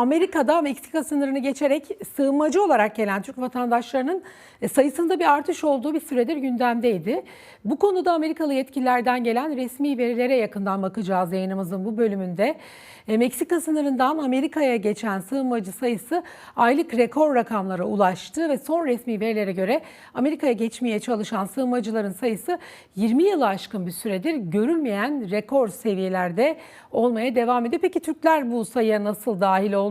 Amerika'da Meksika sınırını geçerek sığınmacı olarak gelen Türk vatandaşlarının e, sayısında bir artış olduğu bir süredir gündemdeydi. Bu konuda Amerikalı yetkililerden gelen resmi verilere yakından bakacağız yayınımızın bu bölümünde. E, Meksika sınırından Amerika'ya geçen sığınmacı sayısı aylık rekor rakamlara ulaştı ve son resmi verilere göre Amerika'ya geçmeye çalışan sığınmacıların sayısı 20 yılı aşkın bir süredir görülmeyen rekor seviyelerde olmaya devam ediyor. Peki Türkler bu sayıya nasıl dahil oldu?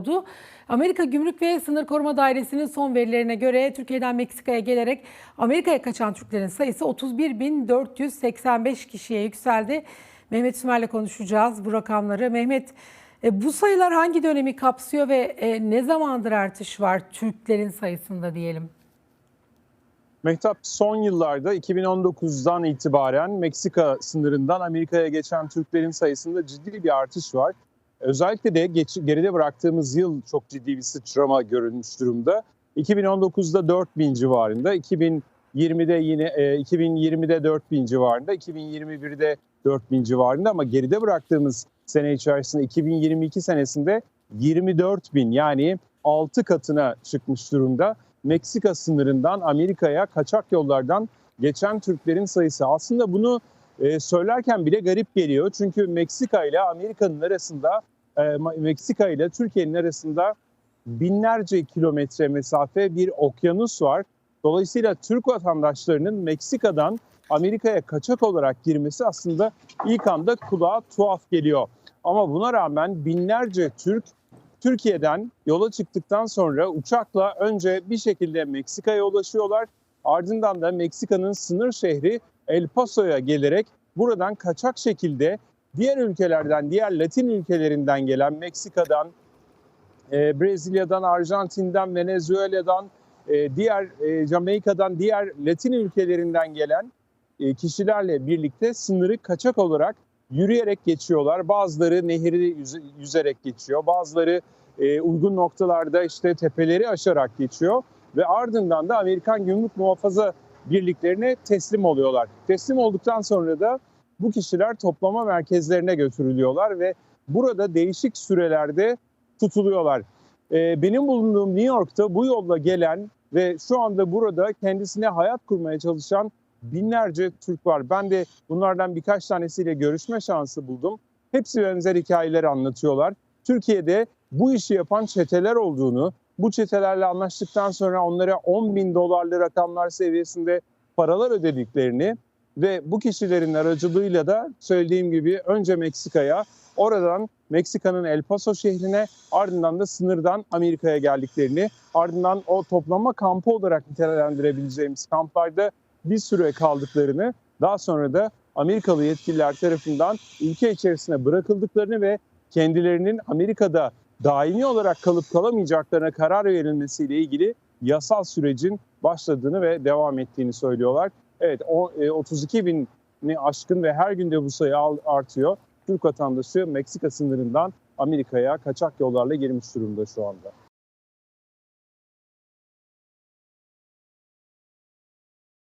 Amerika Gümrük ve Sınır Koruma Dairesi'nin son verilerine göre Türkiye'den Meksika'ya gelerek Amerika'ya kaçan Türklerin sayısı 31.485 kişiye yükseldi. Mehmet Sümer'le konuşacağız bu rakamları. Mehmet e, bu sayılar hangi dönemi kapsıyor ve e, ne zamandır artış var Türklerin sayısında diyelim? Mehtap son yıllarda 2019'dan itibaren Meksika sınırından Amerika'ya geçen Türklerin sayısında ciddi bir artış var. Özellikle de geç, geride bıraktığımız yıl çok ciddi bir sıçrama görülmüş durumda. 2019'da 4000 civarında, 2020'de yine e, 2020'de 4000 civarında, 2021'de 4000 civarında ama geride bıraktığımız sene içerisinde 2022 senesinde 24 bin yani 6 katına çıkmış durumda. Meksika sınırından Amerika'ya kaçak yollardan geçen Türklerin sayısı. Aslında bunu e, söylerken bile garip geliyor. Çünkü Meksika ile Amerika'nın arasında, e, Meksika ile Türkiye'nin arasında binlerce kilometre mesafe bir okyanus var. Dolayısıyla Türk vatandaşlarının Meksika'dan Amerika'ya kaçak olarak girmesi aslında ilk anda kulağa tuhaf geliyor. Ama buna rağmen binlerce Türk Türkiye'den yola çıktıktan sonra uçakla önce bir şekilde Meksika'ya ulaşıyorlar. Ardından da Meksika'nın sınır şehri El Paso'ya gelerek buradan kaçak şekilde diğer ülkelerden, diğer Latin ülkelerinden gelen Meksika'dan, e, Brezilya'dan, Arjantin'den, Venezuela'dan, e, diğer e, Jamaika'dan, diğer Latin ülkelerinden gelen kişilerle birlikte sınırı kaçak olarak yürüyerek geçiyorlar. Bazıları nehri yüze- yüzerek geçiyor. Bazıları uygun noktalarda işte tepeleri aşarak geçiyor ve ardından da Amerikan Gümrük Muhafaza birliklerine teslim oluyorlar. Teslim olduktan sonra da bu kişiler toplama merkezlerine götürülüyorlar ve burada değişik sürelerde tutuluyorlar. E, benim bulunduğum New York'ta bu yolla gelen ve şu anda burada kendisine hayat kurmaya çalışan binlerce Türk var. Ben de bunlardan birkaç tanesiyle görüşme şansı buldum. Hepsi benzer hikayeler anlatıyorlar. Türkiye'de bu işi yapan çeteler olduğunu, bu çetelerle anlaştıktan sonra onlara 10 bin dolarlı rakamlar seviyesinde paralar ödediklerini ve bu kişilerin aracılığıyla da söylediğim gibi önce Meksika'ya, oradan Meksika'nın El Paso şehrine, ardından da sınırdan Amerika'ya geldiklerini, ardından o toplama kampı olarak nitelendirebileceğimiz kamplarda bir süre kaldıklarını, daha sonra da Amerikalı yetkililer tarafından ülke içerisine bırakıldıklarını ve kendilerinin Amerika'da daimi olarak kalıp kalamayacaklarına karar verilmesiyle ilgili yasal sürecin başladığını ve devam ettiğini söylüyorlar. Evet o, e, 32 bini aşkın ve her günde bu sayı artıyor. Türk vatandaşı Meksika sınırından Amerika'ya kaçak yollarla girmiş durumda şu anda.